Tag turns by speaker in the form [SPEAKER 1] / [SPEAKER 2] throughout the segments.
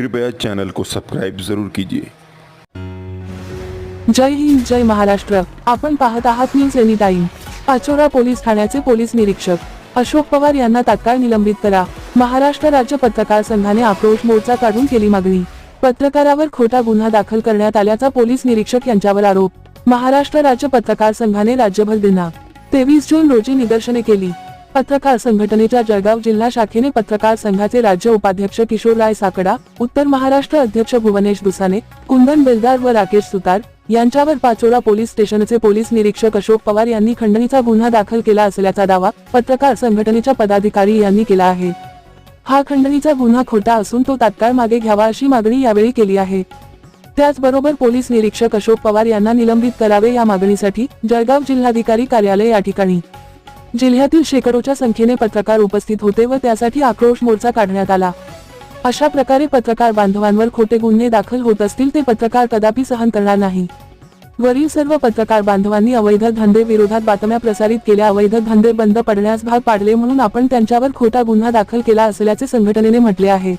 [SPEAKER 1] कृपया चैनल को सब्सक्राइब जरूर कीजिए।
[SPEAKER 2] जय हिंद जय महाराष्ट्र। आपण पाहत आहात news any time Pachora police ठाण्याचे पोलीस निरीक्षक अशोक पवार यांना तात्काळ निलंबित करा. महाराष्ट्र राज्य पत्रकार संघाने आक्रोश मोर्चा काढून केली मागणी. पत्रकारावर खोटा गुन्हा दाखल करण्यात आल्याचा पोलीस निरीक्षक यांच्यावर आरोप. महाराष्ट्र राज्य पत्रकार संघाने राज्यभर दिना. तेवीस जून रोजी निदर्शने केली. पत्रकार संघटनेच्या जळगाव जिल्हा शाखेने पत्रकार संघाचे राज्य उपाध्यक्ष किशोरराय साकडा उत्तर महाराष्ट्र अध्यक्ष भुवनेश दुसाने कुंदन बेलदार व राकेश सुतार यांच्यावर पाचोरा पोलीस स्टेशनचे पोलीस निरीक्षक अशोक पवार यांनी खंडणीचा गुन्हा दाखल केला असल्याचा दावा पत्रकार संघटनेच्या पदाधिकारी यांनी केला आहे. हा खंडणीचा गुन्हा खोटा असून तो तात्काळ मागे घ्यावा अशी मागणी यावेळी केली आहे. त्याचबरोबर पोलीस निरीक्षक अशोक पवार यांना निलंबित करावे या मागणीसाठी जळगाव जिल्हाधिकारी कार्यालय या ठिकाणी जिल्ह्यातील शेकडोच्या संख्येने पत्रकार उपस्थित होते व त्यासाठी आक्रोश मोर्चा काढण्यात आला. अशा प्रकारे पत्रकार बांधवांवर खोटे गुन्हे दाखल होत असतील ते पत्रकार कदापि सहन करणार नाही. वरील सर्व पत्रकार बांधवांनी अवैध धंदे विरोधात बातम्या प्रसारित केल्या. अवैध धंदे बंद पडण्यास भाग पाडले म्हणून आपण त्यांच्यावर खोटा गुन्हा दाखल केला असल्याचे संघटनेने म्हटले आहे.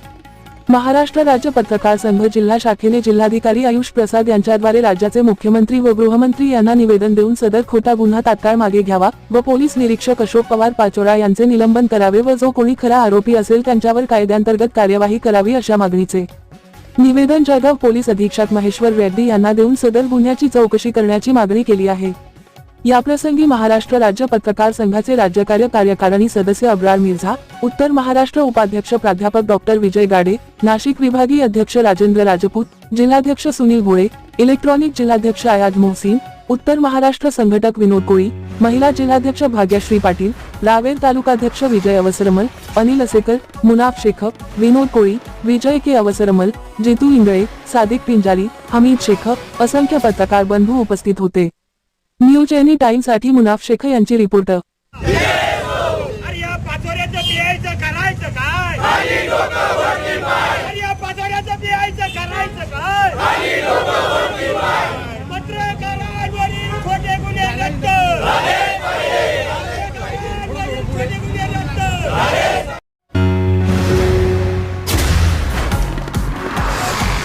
[SPEAKER 2] महाराष्ट्र राज्य पत्रकार संघ जिल्हा शाखेने जिल्हाधिकारी आयुष प्रसाद यांच्याद्वारे राज्याचे मुख्यमंत्री व गृहमंत्री यांना निवेदन देऊन सदर खोटा गुन्हा तात्काळ मागे घ्यावा व पोलीस निरीक्षक अशोक पवार पाचोरा यांचे निलंबन करावे व जो कोणी खरा आरोपी असेल त्यांच्यावर कायद्यांतर्गत कार्यवाही करावी अशा मागणीचे. निवेदन जळगाव पोलीस अधीक्षक महेश्वर रेड्डी यांना देऊन सदर गुन्ह्याची चौकशी करण्याची मागणी केली आहे. याप्रसंगी महाराष्ट्र राज्य पत्रकार संघाचे राज्यकार्य कार्यकारिणी सदस्य अब्रार मिर्झा उत्तर महाराष्ट्र उपाध्यक्ष प्राध्यापक डॉक्टर विजय गाडे नाशिक विभागीय अध्यक्ष राजेंद्र राजपूत जिल्हाध्यक्ष सुनील भोळे इलेक्ट्रॉनिक जिल्हाध्यक्ष आयाज मोहसिन उत्तर महाराष्ट्र संघटक विनोद कोळी महिला जिल्हाध्यक्ष भाग्यश्री पाटील रावेर तालुकाध्यक्ष विजय अवसरमल अनिल असेकर मुनाफ शेखप विनोद कोळी विजय के अवसरमल जेतू इंगळे सादिक पिंजारी हमीद शेखप असंख्य पत्रकार बंधू उपस्थित होते. न्यूज एनी टाइमसाठी मुनाफ शेख यांची रिपोर्ट.